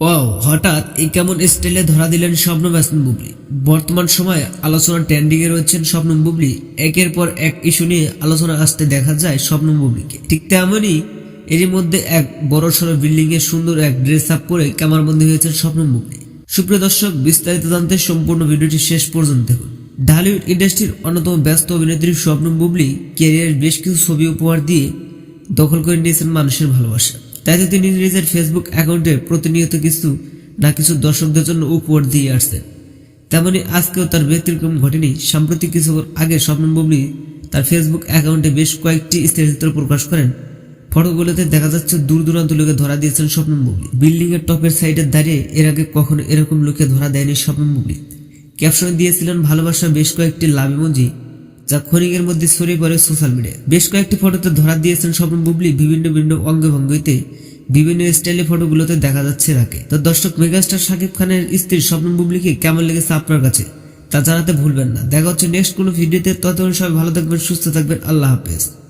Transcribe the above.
ও হঠাৎ এই কেমন স্টাইলে ধরা দিলেন স্বপ্ন ব্যাসন বুবলি। বর্তমান সময়ে আলোচনা ট্রেন্ডিং এ রয়েছেন স্বপ্ন বুবলি। একের পর এক ইস্যু নিয়ে আলোচনা আসতে দেখা যায় স্বপ্ন বুবলিকে। ঠিক তেমনই এরই মধ্যে এক বড় সড়ো বিল্ডিং এ সুন্দর এক ড্রেস আপ করে ক্যামেরাবন্দি হয়েছেন স্বপ্ন বুবলি। সুপ্রিয় দর্শক, বিস্তারিত জানতে সম্পূর্ণ ভিডিওটি শেষ পর্যন্ত দেখুন। ঢালিউড ইন্ডাস্ট্রির অন্যতম ব্যস্ত অভিনেত্রী স্বপ্ন বুবলি ক্যারিয়ারের বেশ কিছু ছবি উপহার দিয়ে দখল করে নিয়েছেন মানুষের ভালোবাসা। তাই তো তিনি নিজের ফেসবুক অ্যাকাউন্টে প্রতিনিয়ত কিছু না কিছু দর্শকদের জন্য উপহার দিয়ে আসছেন। তেমনি আজকেও তার ব্যতিক্রম ঘটেনি। সাম্প্রতিক কিছু আগে স্বপ্ন বুবলি তার ফেসবুক অ্যাকাউন্টে বেশ কয়েকটি স্থিরচিত্র প্রকাশ করেন। ফটোগুলোতে দেখা যাচ্ছে দূর দূরান্ত লোকে ধরা দিয়েছেন স্বপ্ন বুবলি। বিল্ডিং এর টপের সাইডে দাঁড়িয়ে এর আগে কখনো এরকম লোকে ধরা দেয়নি স্বপ্ন বুবলি। ক্যাপশনে দিয়েছিলেন, ভালোবাসা বেশ কয়েকটি লাভ ইমোজি। যা ক্ষণিকের মধ্যে ছড়িয়ে পড়ে সোশ্যাল মিডিয়ায়। বেশ কয়েকটি ফটোতে ধরা দিয়েছেন স্বপ্ন বুবলি, বিভিন্ন বিভিন্ন অঙ্গভঙ্গিতে বিভিন্ন স্টাইলে ফটোগুলোতে দেখা যাচ্ছে তাকে। তো দর্শক মেগাস্টার শাকিব খানের স্ত্রী স্বপ্ন বুবলিকে কেমন লেগেছে আপনার কাছে? তা জানাতে ভুলবেন না। দেখা হচ্ছে নেক্সট কোনো ভিডিওতে। ততক্ষণ সবাই ভালো থাকবেন, সুস্থ থাকবেন। আল্লাহ হাফেজ।